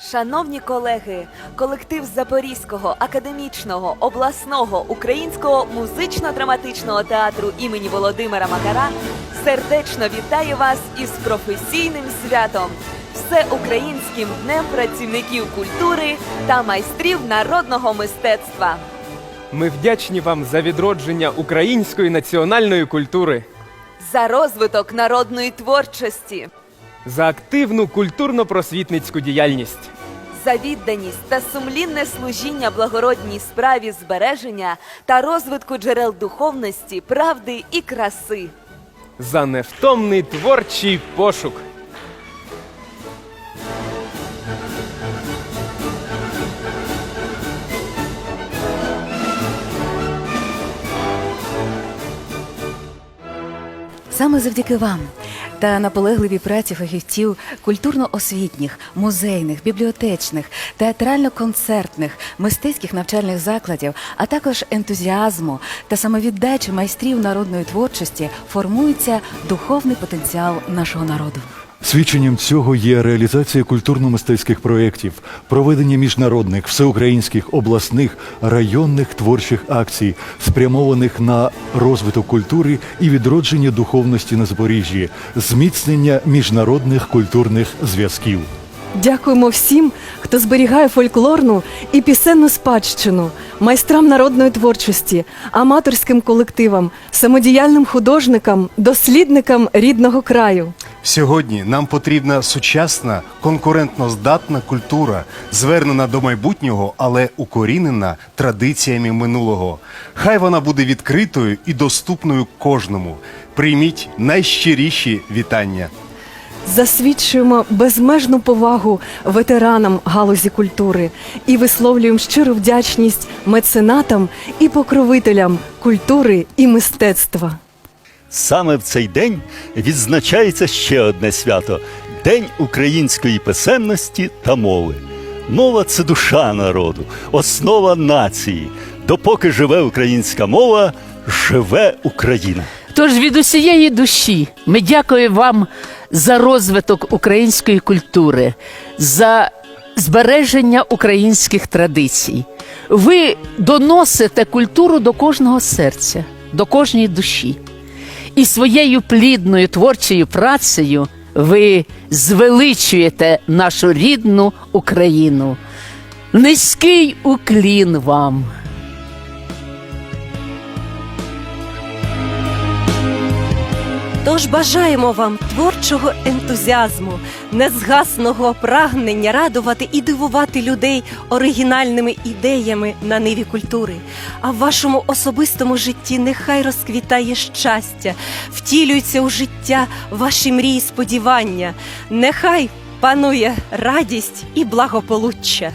Шановні колеги, колектив Запорізького академічного обласного українського музично-драматичного театру імені Володимира Макара сердечно вітає вас із професійним святом, всеукраїнським днем працівників культури та майстрів народного мистецтва. Ми вдячні вам за відродження української національної культури, За розвиток народної творчості, за активну культурно-просвітницьку діяльність, за відданість та сумлінне служіння благородній справі збереження та розвитку джерел духовності, правди і краси. за невтомний творчий пошук. Саме завдяки вам та наполегливій праці фахівців культурно-освітніх, музейних, бібліотечних, театрально-концертних, мистецьких навчальних закладів, а також ентузіазму та самовіддачі майстрів народної творчості формується духовний потенціал нашого народу. Свідченням цього є реалізація культурно-мистецьких проєктів, проведення міжнародних, всеукраїнських, обласних, районних творчих акцій, спрямованих на розвиток культури і відродження духовності на Запоріжжі, зміцнення міжнародних культурних зв'язків. Дякуємо всім, хто зберігає фольклорну і пісенну спадщину, майстрам народної творчості, аматорським колективам, самодіяльним художникам, дослідникам рідного краю. Сьогодні нам потрібна сучасна, конкурентно здатна культура, звернена до майбутнього, але укорінена традиціями минулого. Хай вона буде відкритою і доступною кожному. Прийміть найщиріші вітання. Засвідчуємо безмежну повагу ветеранам галузі культури і висловлюємо щиру вдячність меценатам і покровителям культури і мистецтва. Саме в цей день відзначається ще одне свято День української писемності та мови. Мова це душа народу, основа нації. Допоки живе українська мова, живе Україна. Тож від усієї душі ми дякуємо вам за розвиток української культури, за збереження українських традицій. Ви доносите культуру до кожного серця, до кожної душі. І своєю плідною творчою працею ви звеличуєте нашу рідну Україну. Низький уклін вам. Тож бажаємо вам творчого ентузіазму, незгасного прагнення радувати і дивувати людей оригінальними ідеями на ниві культури. А в вашому особистому житті нехай розквітає щастя, втілюються у життя ваші мрії, сподівання. Нехай панує радість і благополуччя.